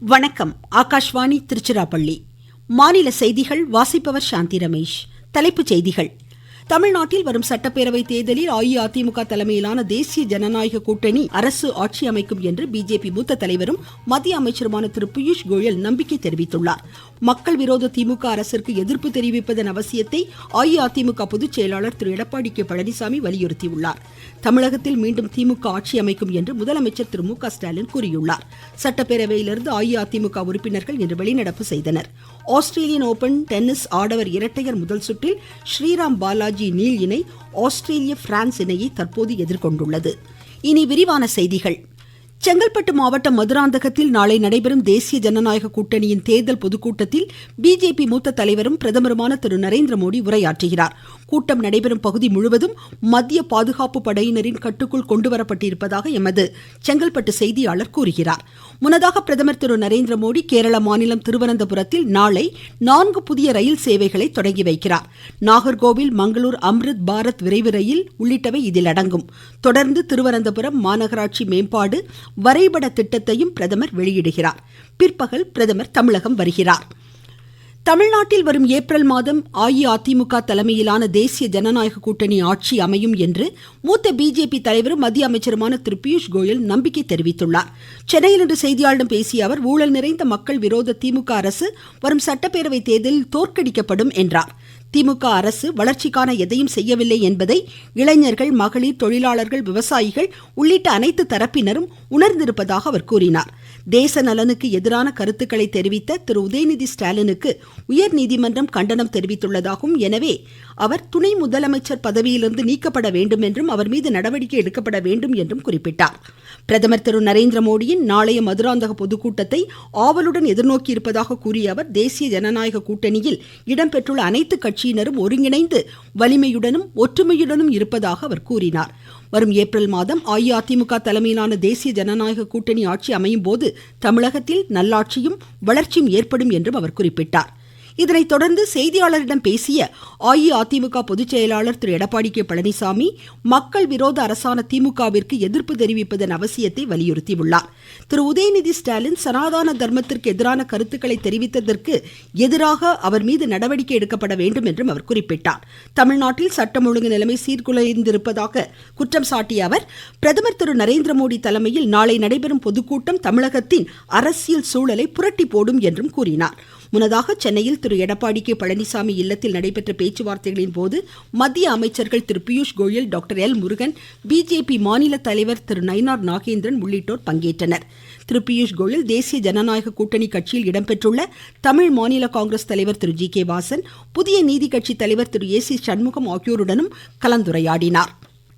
வணக்கம். ஆகாஷ்வாணி திருச்சிராப்பள்ளி. மாநில செய்திகள் வாசிப்பவர் சாந்தி ரமேஷ். தலைப்புச் செய்திகள். தமிழ்நாட்டில் வரும் சட்டப்பேரவை தேர்தலில் அஇஅதிமுக தலைமையிலான தேசிய ஜனநாயக கூட்டணி அரசு ஆட்சி அமைக்கும் என்று பிஜேபி மூத்த தலைவரும் மத்திய அமைச்சருமான திரு பியூஷ் கோயல் நம்பிக்கை தெரிவித்துள்ளார். மக்கள் விரோத திமுக அரசிற்கு எதிர்ப்பு தெரிவிப்பதன் அவசியத்தை அஇஅதிமுக பொதுச் செயலாளர் திரு எடப்பாடி கே. பழனிசாமி வலியுறுத்தியுள்ளார். தமிழகத்தில் மீண்டும் திமுக ஆட்சி அமைக்கும் என்று முதலமைச்சர் திரு மு க. ஸ்டாலின் கூறியுள்ளார். சட்டப்பேரவையிலிருந்து அஇஅதிமுக உறுப்பினர்கள் இன்று வெளிநடப்பு செய்தனர். ஆஸ்திரேலியன் ஓபன் டென்னிஸ் ஆடவர் இரட்டையர் முதல் சுற்றில் ஸ்ரீராம் பாலாஜி நீல் இணை ஆஸ்திரேலிய பிரான்ஸ் இணையை தற்போது எதிர்கொண்டுள்ளது. இனி விரிவான செய்திகள். செங்கல்பட்டு மாவட்டம் மதுராந்தகத்தில் நாளை நடைபெறும் தேசிய ஜனநாயக கூட்டணியின் தேர்தல் பொதுக்கூட்டத்தில் பிஜேபி மூத்த தலைவரும் பிரதமருமான திரு நரேந்திர மோடி உரையாற்றுகிறார். கூட்டம் நடைபெறும் பகுதி முழுவதும் மத்திய பாதுகாப்பு படையினரின் கட்டுக்குள் கொண்டுவரப்பட்டிருப்பதாக எமது செங்கல்பட்டு செய்தியாளர் கூறுகிறார். முன்னதாக பிரதமர் திரு நரேந்திர மோடி கேரள மாநிலம் திருவனந்தபுரத்தில் நாளை நான்கு புதிய ரயில் சேவைகளை தொடங்கி வைக்கிறார். நாகர்கோவில் மங்களூர் அம்ரித் பாரத் விரைவு ரயில் உள்ளிட்டவை இதில் அடங்கும். தொடர்ந்து திருவனந்தபுரம் மாநகராட்சி மேம்பாடு வரைபட திட்டத்தையும் பிரதமர் வெளியிடுகிறார். பிற்பகல் பிரதமர் தமிழகம் வருகிறார். தமிழ்நாட்டில் வரும் ஏப்ரல் மாதம் அஇஅதிமுக தலைமையிலான தேசிய ஜனநாயக கூட்டணி ஆட்சி அமையும் என்று மூத்த பிஜேபி தலைவரும் மத்திய அமைச்சருமான திரு பியூஷ் கோயல் நம்பிக்கை தெரிவித்துள்ளார். சென்னையில் இன்று செய்தியாளர்களிடம் பேசிய அவர் ஊழல் நிறைந்த மக்கள் விரோத திமுக அரசு வரும் சட்டப்பேரவை தேர்தலில் தோற்கடிக்கப்படும் என்றார். திமுக அரசு வளர்ச்சிக்கான எதையும் செய்யவில்லை என்பதை இளைஞர்கள் மகளிர் தொழிலாளர்கள் விவசாயிகள் உள்ளிட்ட அனைத்து தரப்பினரும் உணர்ந்திருப்பதாக அவர் கூறினார். தேச நலனுக்கு எதிரான கருத்துக்களை தெரிவித்த திரு. உதயநிதி ஸ்டாலினுக்கு உயர்நீதிமன்றம் கண்டனம் தெரிவித்துள்ளதாகவும் எனவே அவர் துணை முதலமைச்சர் பதவியிலிருந்து நீக்கப்பட வேண்டும் என்றும் அவர் மீது நடவடிக்கை எடுக்கப்பட வேண்டும் என்றும் குறிப்பிட்டார். பிரதமர் திரு நரேந்திர மோடியின் நாளைய மதுராந்தக பொதுக்கூட்டத்தை ஆவலுடன் எதிர்நோக்கியிருப்பதாக கூறிய அவர் தேசிய ஜனநாயக கூட்டணியில் இடம்பெற்றுள்ள அனைத்து கட்சியினரும் ஒருங்கிணைந்து வலிமையுடனும் ஒற்றுமையுடனும் இருப்பதாக அவர் கூறினார். வரும் ஏப்ரல் மாதம் அஇஅதிமுக தலைமையிலான தேசிய ஜனநாயக கூட்டணி ஆட்சி அமையும் போது தமிழகத்தில் நல்லாட்சியும் வளர்ச்சியும் ஏற்படும் என்றும் அவர் குறிப்பிட்டார். இதனைத் தொடர்ந்து செய்தியாளரிடம் பேசிய அஇஅதிமுக பொதுச்செயலாளர் திரு. எடப்பாடி கே. பழனிசாமி மக்கள் விரோத அரசான திமுகவிற்கு எதிர்ப்பு தெரிவிப்பதன் அவசியத்தை வலியுறுத்தியுள்ளார். திரு. உதயநிதி ஸ்டாலின் சனாதன தர்மத்திற்கு எதிரான கருத்துக்களை தெரிவித்ததற்கு எதிராக அவர் மீது நடவடிக்கை எடுக்கப்பட வேண்டும் என்றும் அவர் குறிப்பிட்டார். தமிழ்நாட்டில் சட்டம் ஒழுங்கு நிலைமை சீர்குலைந்திருப்பதாக குற்றம் சாட்டிய அவர் பிரதமர் திரு. நரேந்திர மோடி தலைமையில் நாளை நடைபெறும் பொதுக்கூட்டம் தமிழகத்தின் அரசியல் சூழலை புரட்டி போடும் என்றும் கூறினார். முன்னதாக சென்னையில் திரு எடப்பாடி கே பழனிசாமி இல்லத்தில் நடைபெற்ற பேச்சுவார்த்தைகளின் போது மத்திய அமைச்சர்கள் திரு Piyush Goyal doctor L Murugan BJP மாநில தலைவர் திரு நயினார் நாகேந்திரன் உள்ளிட்டோர் பங்கேற்றனர். திரு பியூஷ் கோயல் தேசிய ஜனநாயக கூட்டணி கட்சியில் இடம்பெற்றுள்ள தமிழ் மாநில காங்கிரஸ் தலைவர் திரு ஜி கே வாசன் புதிய நீதி கட்சி தலைவர் திரு ஏ சி சண்முகம் ஆகியோருடனும்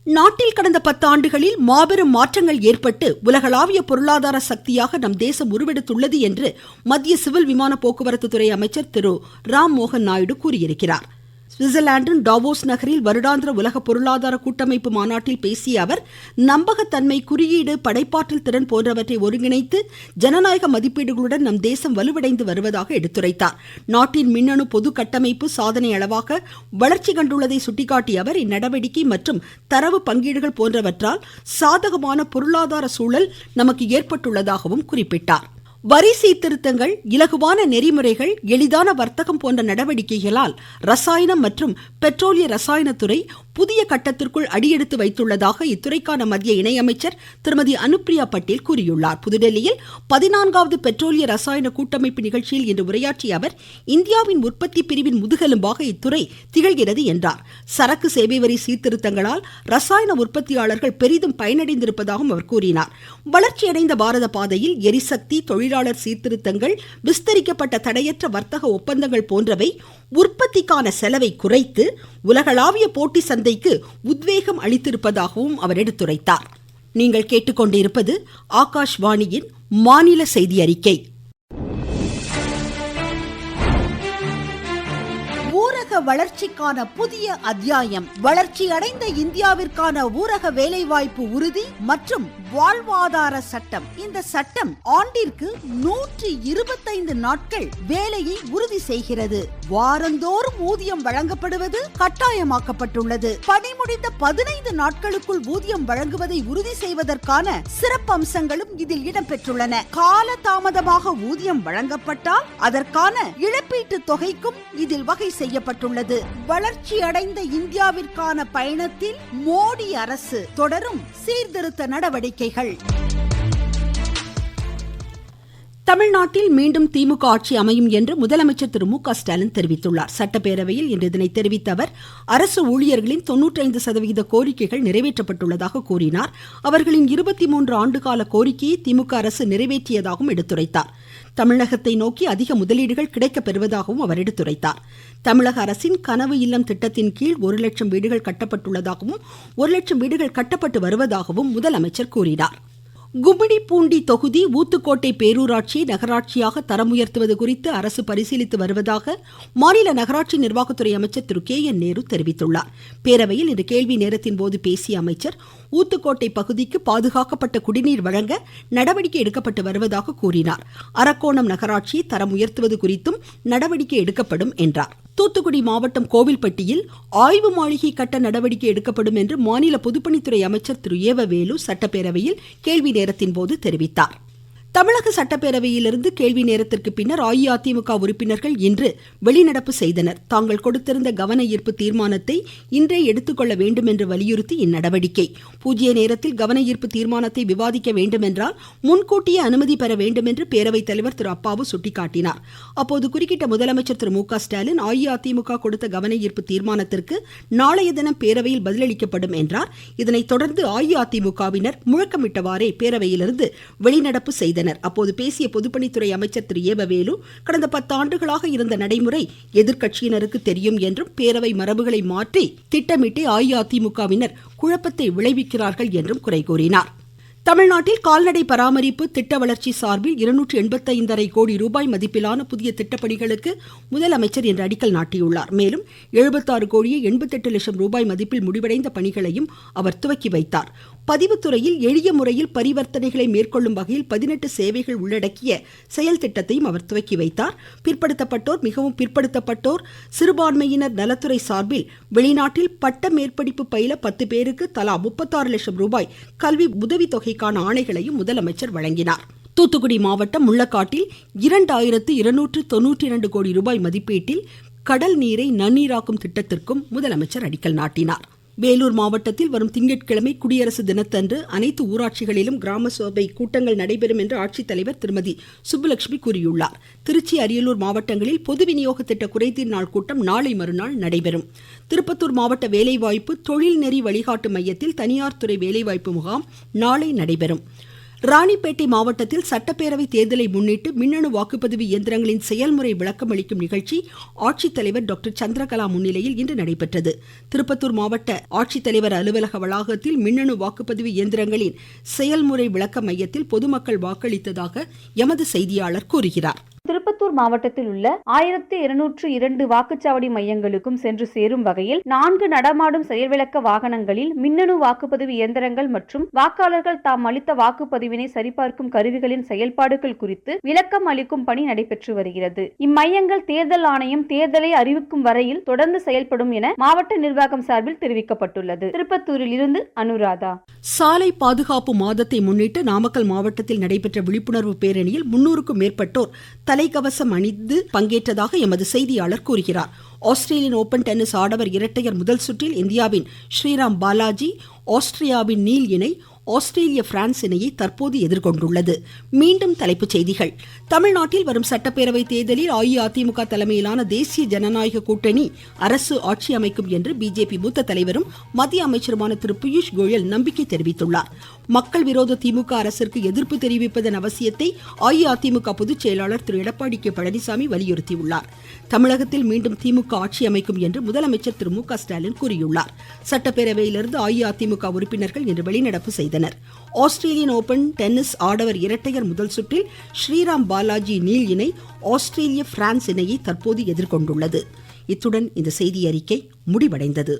நாட்டில் கடந்த பத்தாண்டுகளில் மாபெரும் மாற்றங்கள் ஏற்பட்டு உலகளாவிய பொருளாதார சக்தியாக நம் தேசம் உருவெடுத்துள்ளது என்று மத்திய சிவில் விமான போக்குவரத்து துறை அமைச்சர் திரு ராம் மோகன் நாயுடு கூறியிருக்கிறார். சுவிட்சர்லாந்தின் டாவோஸ் நகரில் வருடாந்திர உலக பொருளாதார கூட்டமைப்பு மாநாட்டில் பேசிய அவர் நம்பகத்தன்மை குறியீடு படைப்பாற்றல் திறன் போன்றவற்றை ஒருங்கிணைத்து ஜனநாயக மதிப்பீடுகளுடன் நம் தேசம் வலுவடைந்து வருவதாக எடுத்துரைத்தார். நாட்டின் மின்னணு பொது கட்டமைப்பு சாதனை அளவாக வளர்ச்சி கண்டுள்ளதை சுட்டிக்காட்டிய அவர் இந்நடவடிக்கை மற்றும் தரவு பங்கீடுகள் போன்றவற்றால் சாதகமான பொருளாதார சூழல் நமக்கு ஏற்பட்டுள்ளதாகவும் குறிப்பிட்டார். வரி சீர்திருத்தங்கள் இலகுவான நெறிமுறைகள் எளிதான வர்த்தகம் போன்ற நடவடிக்கைகளால் ரசாயனம் மற்றும் பெட்ரோலிய ரசாயனத்துறை புதிய கட்டத்திற்குள் அடியெடுத்து வைத்துள்ளதாக இத்துறைக்கான மத்திய இணையமைச்சர் திருமதி அனுப்பிரியா பட்டேல் கூறியுள்ளார். புதுடெல்லியில் பதினான்காவது பெட்ரோலிய ரசாயன கூட்டமைப்பு நிகழ்ச்சியில் இன்று உரையாற்றிய அவர் இந்தியாவின் உற்பத்தி பிரிவின் முதுகெலும்பாக இத்துறை திகழ்கிறது என்றார். சரக்கு சேவை வரி சீர்திருத்தங்களால் ரசாயன உற்பத்தியாளர்கள் பெரிதும் பயனடைந்திருப்பதாகவும் அவர் கூறினார். வளர்ச்சியடைந்த பாரத பாதையில் எரிசக்தி தொழிலாளர் சீர்திருத்தங்கள் விஸ்தரிக்கப்பட்ட தடையற்ற வர்த்தக ஒப்பந்தங்கள் போன்றவை உற்பத்திக்கான செலவை குறைத்து உலகளாவிய போட்டி சந்தைக்கு உத்வேகம் அளித்திருப்பதாகவும் அவர் எடுத்துரைத்தார். நீங்கள் கேட்டுக்கொண்டிருப்பது ஆகாஷ்வாணியின் மாநில செய்தி அறிக்கை. ஊரக வளர்ச்சிக்கான புதிய அத்தியாயம் வளர்ச்சி அடைந்த இந்தியாவிற்கான ஊரக வேலைவாய்ப்பு உறுதி மற்றும் வாழ்வாதார சட்டம். இந்த சட்டம் ஆண்டிற்கு நூற்றி இருபத்தைந்து நாட்கள் வேலையை உறுதி செய்கிறது. வாரந்தோறும் ஊதியம் வழங்கப்படுவது கட்டாயமாக்கப்பட்டுள்ளது. பணி முடிந்த பதினைந்து நாட்களுக்குள் ஊதியம் வழங்குவதை உறுதி செய்வதற்கான சிறப்பம்சங்களும் இதில் இடம்பெற்றுள்ளன. கால தாமதமாக ஊதியம் வழங்கப்பட்டால் அதற்கான இழப்பீட்டு தொகைக்கும் இதில் வகை செய்யப்பட்டுள்ளது. வளர்ச்சி அடைந்த இந்தியாவிற்கான பயணத்தில் மோடி அரசு தொடரும் சீர்திருத்த நடவடிக்கை நடவடிக்கைகள் தமிழ்நாட்டில் மீண்டும் திமுக ஆட்சி அமையும் என்று முதலமைச்சர் திரு மு க ஸ்டாலின் தெரிவித்துள்ளார். சட்டப்பேரவையில் இன்று இதனை தெரிவித்த அவர் அரசு ஊழியர்களின் தொன்னூற்றைந்து சதவிகித கோரிக்கைகள் நிறைவேற்றப்பட்டுள்ளதாக கூறினார். அவர்களின் இருபத்தி மூன்று ஆண்டுகால கோரிக்கையை திமுக அரசு நிறைவேற்றியதாகவும் எடுத்துரைத்தார். தமிழகத்தை நோக்கி அதிக முதலீடுகள் கிடைக்கப் பெறுவதாகவும் அவர் எடுத்துரைத்தார். தமிழக அரசின் கனவு இல்லம் திட்டத்தின் கீழ் ஒரு லட்சம் வீடுகள் கட்டப்பட்டுள்ளதாகவும் ஒரு லட்சம் வீடுகள் கட்டப்பட்டு வருவதாகவும் முதலமைச்சர் கூறினார். கும்மிடிப்பூண்டி தொகுதி ஊத்துக்கோட்டை பேரூராட்சியை நகராட்சியாக தரம் உயர்த்துவது குறித்து அரசு பரிசீலித்து வருவதாக மாநில நகராட்சி நிர்வாகத்துறை அமைச்சர் திரு கே என் நேரு தெரிவித்துள்ளார். பேரவையில் இன்று கேள்வி நேரத்தின் போது பேசிய அமைச்சர் ஊத்துக்கோட்டை பகுதிக்கு பாதுகாக்கப்பட்ட குடிநீர் வழங்க நடவடிக்கை எடுக்கப்பட்டு வருவதாக கூறினார். அரக்கோணம் நகராட்சியை தரம் உயர்த்துவது குறித்தும் நடவடிக்கை எடுக்கப்படும் என்றார். தூத்துக்குடி மாவட்டம் கோவில்பட்டியில் ஆய்வு மாளிகை கட்ட நடவடிக்கை எடுக்கப்படும் என்று மாநில பொதுப்பணித்துறை அமைச்சர் திரு. ஏவ வேலு சட்டப்பேரவையில் கேள்வி நேரத்தின் போது தெரிவித்தார். தமிழக சட்டப்பேரவையிலிருந்து கேள்வி நேரத்திற்கு பின்னர் அஇஅதிமுக உறுப்பினர்கள் இன்று வெளிநடப்பு செய்தனர். தாங்கள் கொடுத்திருந்த கவன ஈர்ப்பு தீர்மானத்தை இன்றே எடுத்துக்கொள்ள வேண்டும் என்று வலியுறுத்தி இந்நடவடிக்கை. பூஜ்ய நேரத்தில் கவன ஈர்ப்பு தீர்மானத்தை விவாதிக்க வேண்டுமென்றால் முன்கூட்டியே அனுமதி பெற வேண்டும் என்று பேரவைத் தலைவர் திரு அப்பாவு சுட்டிக்காட்டினார். அப்போது குறுக்கிட்ட முதலமைச்சர் திரு மு க ஸ்டாலின் அஇஅதிமுக கொடுத்த கவன ஈர்ப்பு தீர்மானத்திற்கு நாளைய தினம் பேரவையில் பதிலளிக்கப்படும் என்றார். இதனைத் தொடர்ந்து அஇஅதிமுகவினர் முழக்கமிட்டவாறே பேரவையிலிருந்து வெளிநடப்பு செய்தனர். அப்போது பேசிய பொதுப்பணித்துறை அமைச்சர் திரு. ஏபவேலு கடந்த பத்தாண்டுகளாக இருந்த நடைமுறை எதிர்க்கட்சியினருக்கு தெரியும் என்றும் பேரவை மரபுகளை மாற்றி திட்டமிட்டே அஇஅதிமுகவினர் குழப்பத்தை விளைவிக்கிறார்கள் என்றும் குறை கூறினார். தமிழ்நாட்டில் கால்நடை பராமரிப்பு திட்ட வளர்ச்சி சார்பில் இருநூற்றி எண்பத்தைந்தரை கோடி ரூபாய் மதிப்பிலான புதிய திட்டப்பணிகளுக்கு முதலமைச்சர் இன்று அடிக்கல் நாட்டியுள்ளார். மேலும் எழுபத்தாறு கோடியே எண்பத்தெட்டு லட்சம் ரூபாய் மதிப்பில் முடிவடைந்த பணிகளையும் அவர் துவக்கி வைத்தார். பதிவுத்துறையில் எளிய முறையில் பரிவர்த்தனைகளை மேற்கொள்ளும் வகையில் பதினெட்டு சேவைகள் உள்ளடக்கிய செயல் திட்டத்தையும் அவர் துவக்கி வைத்தார். பிற்படுத்தப்பட்டோர் மிகவும் பிற்படுத்தப்பட்டோர். சிறுபான்மையினர் நலத்துறை சார்பில் வெளிநாட்டில் பட்ட மேற்படிப்பு பயில பத்து பேருக்கு தலா முப்பத்தாறு லட்சம் ரூபாய் கல்வி உதவித்தொகைக்கான ஆணைகளையும் முதலமைச்சர் வழங்கினார். தூத்துக்குடி மாவட்டம் முள்ளக்காட்டில் இரண்டாயிரத்து இருநூற்று தொன்னூற்றி இரண்டு கோடி ரூபாய் மதிப்பீட்டில் கடல் நீரை நன்னீராக்கும் திட்டத்திற்கும் முதலமைச்சர் அடிக்கல் நாட்டினார். வேலூர் மாவட்டத்தில் வரும் திங்கட்கிழமை குடியரசு தினத்தன்று அனைத்து ஊராட்சிகளிலும் கிராம சபை கூட்டங்கள் நடைபெறும் என்று ஆட்சித்தலைவர் திருமதி சுப்புலட்சுமி கூறியுள்ளார். திருச்சி அரியலூர் மாவட்டங்களில் பொது விநியோக திட்ட குறைதீர் நாள் கூட்டம் நாளை மறுநாள் நடைபெறும். திருப்பத்தூர் மாவட்ட வேலைவாய்ப்பு தொழில்நெறி வழிகாட்டு மையத்தில் தனியார் துறை வேலைவாய்ப்பு முகாம் நாளை நடைபெறும். ராணிப்பேட்டை மாவட்டத்தில் சட்டப்பேரவை தேர்தலை முன்னிட்டு மின்னணு வாக்குப்பதிவு இயந்திரங்களின் செயல்முறை விளக்கம் அளிக்கும் நிகழ்ச்சி ஆட்சித்தலைவர் டாக்டர் சந்திரகலா முன்னிலையில் இன்று நடைபெற்றது. திருப்பத்தூர் மாவட்ட ஆட்சித்தலைவர் அலுவலக வளாகத்தில் மின்னணு வாக்குப்பதிவு இயந்திரங்களின் செயல்முறை விளக்க மையத்தில் பொதுமக்கள் வாக்களித்ததாக எமது செய்தியாளர் கூறுகிறார். திருப்பத்தூர் மாவட்டத்தில் உள்ள ஆயிரத்தி இருநூற்று இரண்டு வாக்குச்சாவடி மையங்களுக்கும் சென்று சேரும் வகையில் நான்கு நடமாடும் செயல்விளக்க வாகனங்களில் மின்னணு வாக்குப்பதிவு இயந்திரங்கள் மற்றும் வாக்காளர்கள் தாம் அளித்த வாக்குப்பதிவினை சரிபார்க்கும் கருவிகளின் செயல்பாடுகள் குறித்து விளக்கம் அளிக்கும் பணி நடைபெற்று வருகிறது. இம்மையங்கள் தேர்தல் ஆணையம் தேர்தலை அறிவிக்கும் வரையில் தொடர்ந்து செயல்படும் என மாவட்ட நிர்வாகம் சார்பில் தெரிவிக்கப்பட்டுள்ளது. திருப்பத்தூரில் இருந்து அனுராதா. சாலை பாதுகாப்பு மாதத்தை முன்னிட்டு நாமக்கல் மாவட்டத்தில் நடைபெற்ற விழிப்புணர்வு பேரணியில் முன்னூறுக்கும் மேற்பட்டோர் தலைக்கவசம் அணிந்து பங்கேற்றதாக எமது செய்தியாளர் கூறுகிறார். ஆஸ்திரேலியன் ஓபன் டென்னிஸ் ஆடவர் இரட்டையர் முதல் சுற்றில் இந்தியாவின் ஸ்ரீராம் பாலாஜி ஆஸ்திரியாவின் நீல் இணை ஆஸ்திரேலிய பிரான்ஸ் இணையை தற்போது எதிர்கொண்டுள்ளது. மீண்டும் தலைப்புச் செய்திகள். தமிழ்நாட்டில் வரும் சட்டப்பேரவை தேர்தலில் அஇஅதிமுக தலைமையிலான தேசிய ஜனநாயக கூட்டணி அரசு ஆட்சி அமைக்கும் என்று பிஜேபி மூத்த தலைவரும் மத்திய அமைச்சருமான திரு பியூஷ் கோயல் நம்பிக்கை தெரிவித்துள்ளார். மக்கள் விரோத திமுக அரசிற்கு எதிர்ப்பு தெரிவிப்பதன் அவசியத்தை அஇஅதிமுக பொதுச் செயலாளர் திரு. எடப்பாடி கே. பழனிசாமி வலியுறுத்தியுள்ளார். தமிழகத்தில் மீண்டும் திமுக ஆட்சி அமைக்கும் என்று முதலமைச்சர் திரு. மு. க. ஸ்டாலின் கூறியுள்ளார். சட்டப்பேரவையிலிருந்து அஇஅதிமுக உறுப்பினர்கள் இன்று வெளிநடப்பு செய்தனர். ஆஸ்திரேலியன் ஓபன் டென்னிஸ் ஆடவர் இரட்டையர் முதல் சுற்றில் ஸ்ரீராம் பாலாஜி நீல் இணை ஆஸ்திரேலிய பிரான்ஸ் இணையை தற்போது எதிர்கொண்டுள்ளது. இத்துடன் இந்த செய்தி அறிக்கை முடிவடைந்தது.